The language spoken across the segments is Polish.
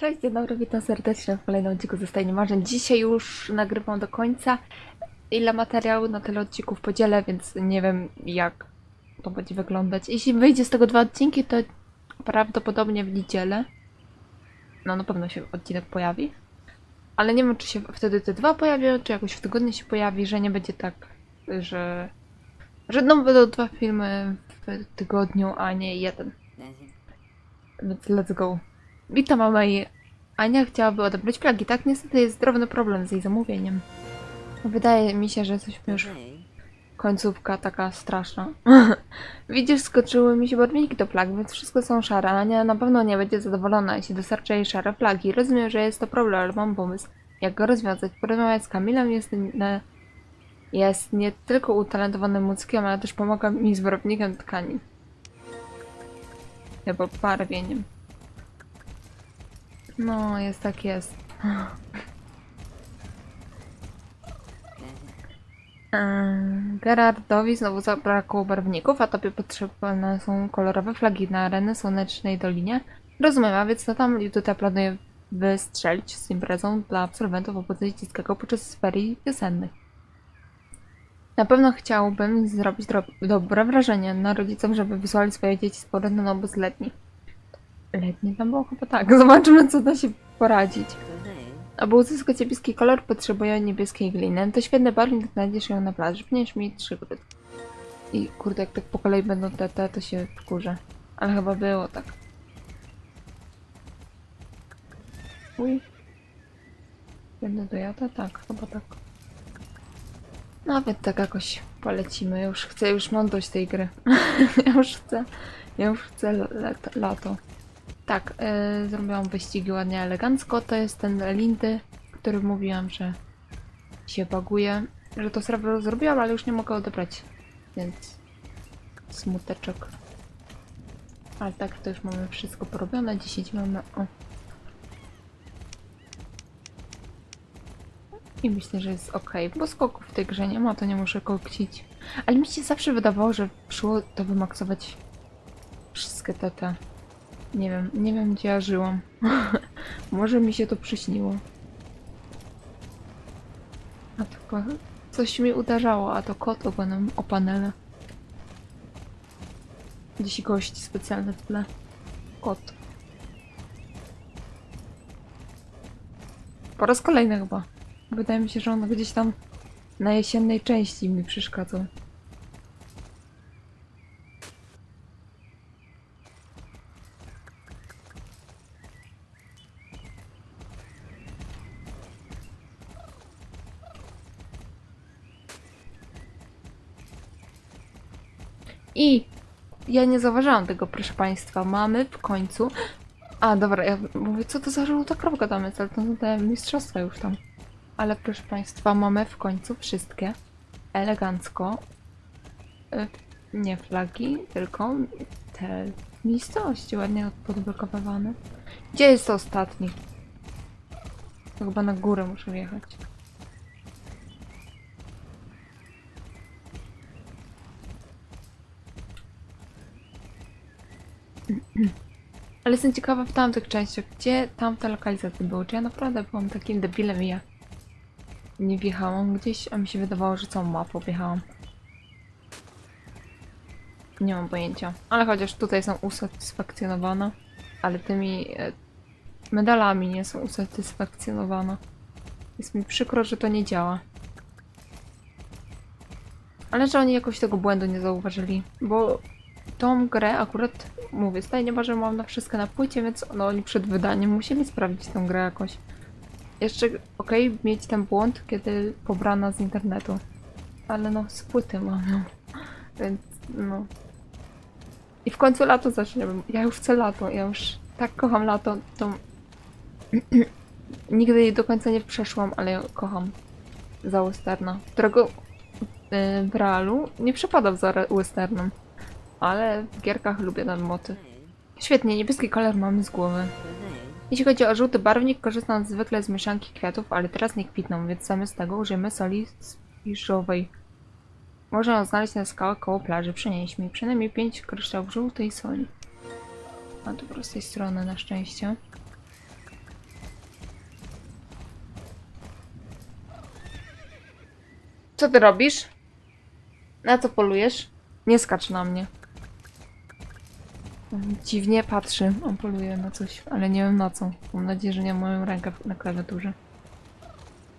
Cześć, dzień dobry, witam serdecznie w kolejnym odcinku ze Stajni Marzeń. Dzisiaj już nagrywam do końca. Ile materiału na tyle odcinków podzielę, więc nie wiem jak to będzie wyglądać. Jeśli wyjdzie z tego dwa odcinki, to prawdopodobnie w niedzielę. No na pewno się odcinek pojawi. Ale nie wiem, czy się wtedy te dwa pojawią, czy jakoś w tygodniu się pojawi, że nie będzie tak, że... Że no będą dwa filmy w tygodniu, a nie jeden. Więc let's go. Witam mama i Ania chciałaby odebrać plagi, tak? Niestety jest drobny problem z jej zamówieniem. Wydaje mi się, że jesteśmy już końcówka taka straszna. Widzisz, skoczyły mi się barwniki do plag, więc wszystko są szare. Ania na pewno nie będzie zadowolona, jeśli dostarczę jej szare plagi. Rozumiem, że jest to problem, ale mam pomysł, jak go rozwiązać. Porozmawiać z Kamilem jest, na... jest nie tylko utalentowanym muzykiem, ale też pomaga mi z barwnikiem tkanin. Albo barwieniem. No, jest tak jest. Ehm, Gerardowi znowu zabrakło barwników, a tobie potrzebne są kolorowe flagi na areny Słonecznej Dolinie. Rozumiem, a więc to tam tutaj planuję wystrzelić z imprezą dla absolwentów obozu dziecięcego podczas ferii wiosennych. Na pewno chciałbym zrobić dobre wrażenie na rodzicom, żeby wysłali swoje dzieci z powrotem na obóz letni. Letni tam było chyba tak. Zobaczymy, co da się poradzić. Aby uzyskać niebieski kolor, potrzebuję niebieskiej gliny. To świetny barwnik, znajdziesz ją na plaży. Przynieś mi trzy gry. I kurde, jak tak po kolei będą te, te, to się wkurzę. Ale chyba było tak. Uj. Będę dojada? Tak, chyba tak. Nawet tak jakoś polecimy. Już chcę, już mam dość tej gry. ja już chcę, ja już chcę lat, lato. Tak, yy, zrobiłam wyścigi ładnie elegancko. To jest ten Lindy, który mówiłam, że się baguje. Że to srebro zrobiłam, ale już nie mogę odebrać. Więc smuteczek. Ale tak, to już mamy wszystko porobione. 10 mamy. O. I myślę, że jest ok, bo skoków w tej grze nie ma, to nie muszę kokcić. Ale mi się zawsze wydawało, że szło to wymaksować wszystkie te te. Nie wiem, nie wiem gdzie ja żyłam. Może mi się to przyśniło. A tylko coś mi uderzało, a to kot ogonem o panele. Gdzieś gości specjalne w tle. Kot. Po raz kolejny chyba. Wydaje mi się, że on gdzieś tam na jesiennej części mi przeszkadzał. I ja nie zauważyłam tego, proszę Państwa. Mamy w końcu. A, dobra, ja mówię, co to za żółta kropka tam jest, ale to są te mistrzostwa już tam. Ale proszę Państwa, mamy w końcu wszystkie elegancko. y, Nie flagi, tylko te miejscowości ładnie podblokowane. Gdzie jest ostatni? To chyba na górę muszę wjechać. Ale jestem ciekawa w tamtych częściach, gdzie tamte lokalizacje były. Czy ja naprawdę byłam takim debilem i ja nie wjechałam gdzieś, a mi się wydawało, że całą mapę objechałam. Nie mam pojęcia. Ale chociaż tutaj są usatysfakcjonowane, ale tymi e, medalami nie są usatysfakcjonowane. Jest mi przykro, że to nie działa. Ale że oni jakoś tego błędu nie zauważyli, bo tą grę akurat mówię, stajnie że mam na wszystko na płycie, więc no oni przed wydaniem musieli sprawdzić tę grę jakoś. Jeszcze okej mieć ten błąd, kiedy pobrana z internetu. Ale no z płyty mam ją. Więc no. I w końcu lato zaczniemy. Ja już chcę lato, ja już tak kocham lato, to nigdy jej do końca nie przeszłam, ale kocham za westerna, którego yy, w realu nie przepadam za westernem ale w gierkach lubię ten motyw. Świetnie, niebieski kolor mamy z głowy. Jeśli chodzi o żółty barwnik, korzystam zwykle z mieszanki kwiatów, ale teraz nie kwitną, więc zamiast tego użyjemy soli spiżowej. Można ją znaleźć na skałach koło plaży. Przynieś mi przynajmniej 5 kryształów żółtej soli. A tu prostej strony na szczęście. Co ty robisz? Na co polujesz? Nie skacz na mnie. Dziwnie patrzy. On poluje na coś, ale nie wiem na co. Mam nadzieję, że nie ma moją rękę na klawiaturze.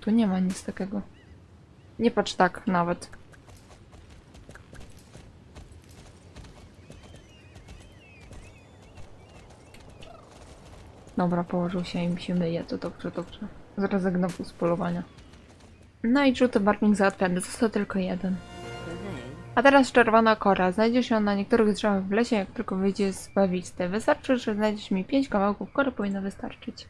Tu nie ma nic takiego. Nie patrz tak nawet. Dobra, położył się i mi się myje, to dobrze, dobrze. Zrezygnował z polowania. No i żółty barwnik załatwiony, został tylko jeden. A teraz czerwona kora. Znajdziesz ją na niektórych drzewach w lesie, jak tylko wyjdzie z bawisty. Wystarczy, że znajdziesz mi pięć kawałków kory, powinno wystarczyć.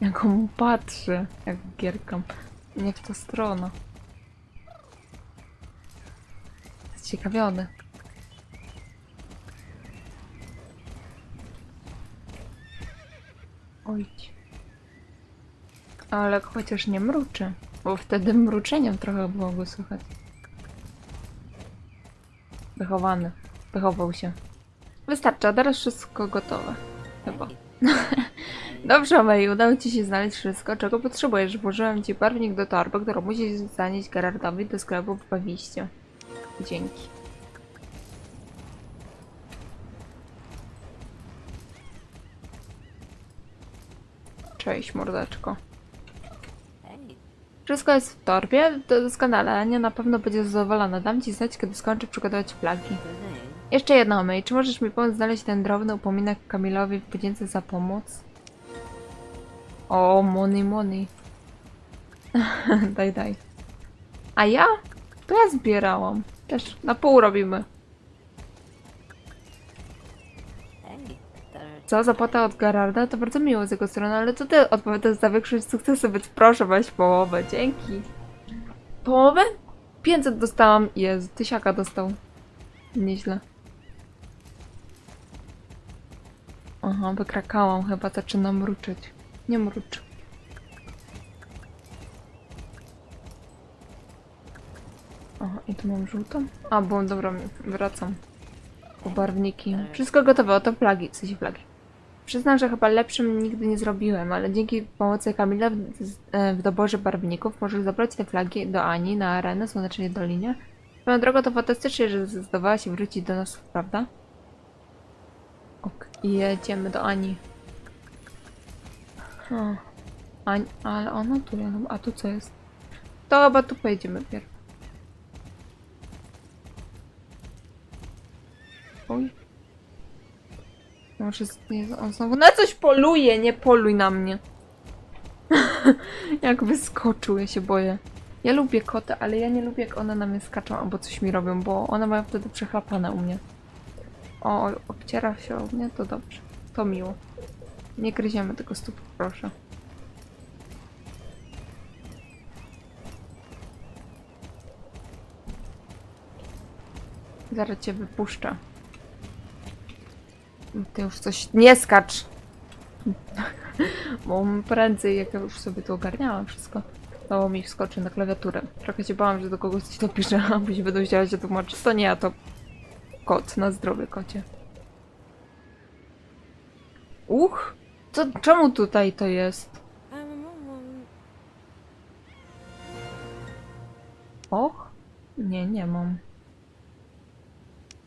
Jak mu patrzy, jak gierkam. Nie w tą stronę. Zciekawiony. Oj. Ale chociaż nie mruczy, bo wtedy mruczeniem trochę było go słychać. Wychowany. Wychował się. Wystarczy, a teraz wszystko gotowe. Chyba. Dobrze, May, udało ci się znaleźć wszystko, czego potrzebujesz. Włożyłem ci barwnik do torby, którą musisz zanieść Gerardowi do sklepu w Bawiście. Dzięki. Cześć, mordeczko. Wszystko jest w torbie, to doskonale. Ania na pewno będzie zadowolona. Dam ci znać, kiedy skończę przygotować flagi. Jeszcze jedno, May. Czy możesz mi pomóc znaleźć ten drobny upominek Kamilowi w podzięce za pomoc? O, money, money. daj, daj. A ja? To ja zbierałam. Też na pół robimy. Co, zapłata od Gerarda? To bardzo miło z jego strony, ale to ty odpowiadasz za większość sukcesu, więc proszę weź połowę. Dzięki. Połowę? 500 dostałam. Jezu, tysiaka dostał. Nieźle. Aha, wykrakałam chyba, zaczyna mruczyć. Nie mrucz. Aha, i tu mam żółtą? A, bo dobra, wracam. Po barwniki. Wszystko gotowe, oto flagi, w sensie flagi. Przyznam, że chyba lepszym nigdy nie zrobiłem, ale dzięki pomocy Kamila w, e, w doborze barwników możesz zabrać te flagi do Ani na arenę Słonecznej Dolinie. Swoją drogą to fantastycznie, że zdecydowała się wrócić do nas, prawda? Ok, jedziemy do Ani. Hmm. Ani, ale ona tu, a tu co jest? To chyba tu pojedziemy pierw. Oj. Może on znowu na coś poluje, nie poluj na mnie. jak wyskoczył, ja się boję. Ja lubię koty, ale ja nie lubię jak one na mnie skaczą albo coś mi robią, bo one mają wtedy przechlapane u mnie. O, obciera się o mnie, to dobrze. To miło. Nie gryziemy tego stóp, proszę. Zaraz cię wypuszczę. Ty już coś nie skacz. Bo prędzej, jak ja już sobie to ogarniałam wszystko, to mi wskoczy na klawiaturę. Trochę się bałam, że do kogoś coś napiszę, a później będą chciała się tłumaczyć. To nie ja, to kot. Na zdrowie, kocie. Uch! Co, czemu tutaj to jest? Och? Nie, nie mam.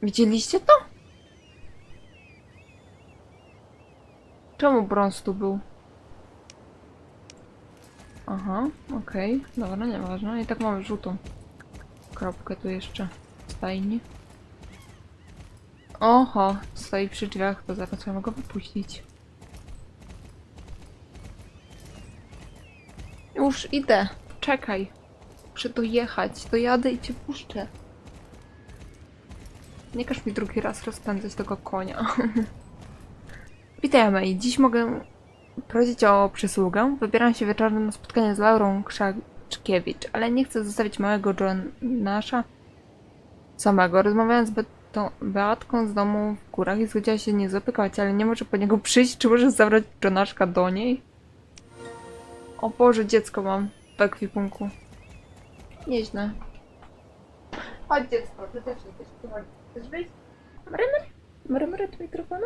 Widzieliście to? Czemu brąz tu był? Aha, okej. Dobra, nieważne. I tak mamy żółtą kropkę tu jeszcze w stajni. Oho, stoi przy drzwiach, to zaraz ja mogę wypuścić. Już idę. Czekaj. Muszę dojechać. Dojadę i cię puszczę. Nie każ mi drugi raz rozpędzać tego konia. Witaj, May. Dziś mogę prosić o przysługę. Wybieram się wieczorem na spotkanie z Laurą Krzaczkiewicz, ale nie chcę zostawić małego Jonasza samego. Rozmawiałem z Beatką z domu w górach i zgodziła się nie zapykać, ale nie może po niego przyjść. Czy możesz zabrać Jonaszka do niej? O Boże, dziecko mam w ekwipunku. Nieźle. Chodź dziecko, ty też jesteś. Chcesz wyjść? Rymy? Mrymryt mikrofonu?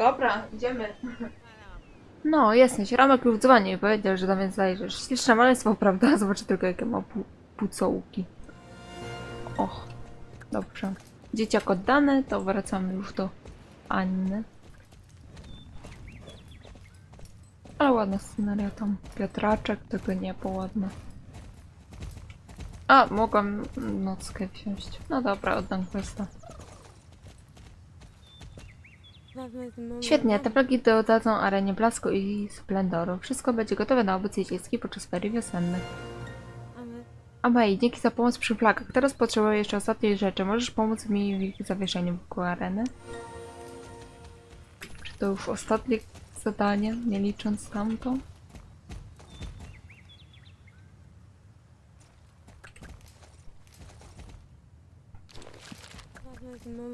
Dobra, idziemy. No, jesteś. Ramek już dzwonił i powiedział, że do mnie zajrzysz. Śliczne maleństwo, prawda? Zobaczę tylko, jakie ma pu pucołki. Och, dobrze. Dzieciak oddany, to wracamy już do Anny. Ale ładna sceneria tam. Piotraczek, tego nie było ładne. A, mogłam nockę wziąć. No dobra, oddam kwestię. Świetnie, te flagi dodadzą arenie blasku i splendoru. Wszystko będzie gotowe na obycie dziecki podczas ferii wiosennych. Amei, dzięki za pomoc przy flagach. Teraz potrzebuję jeszcze ostatniej rzeczy. Możesz pomóc mi w ich zawieszeniu wokół areny? Czy to już ostatnie zadanie, nie licząc tamto?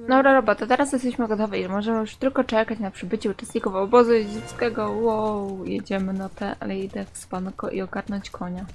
Dobra robota, teraz jesteśmy gotowi i możemy już tylko czekać na przybycie uczestników obozu jeździeckiego. Wow, jedziemy na te, ale idę w spanko i ogarnąć konia.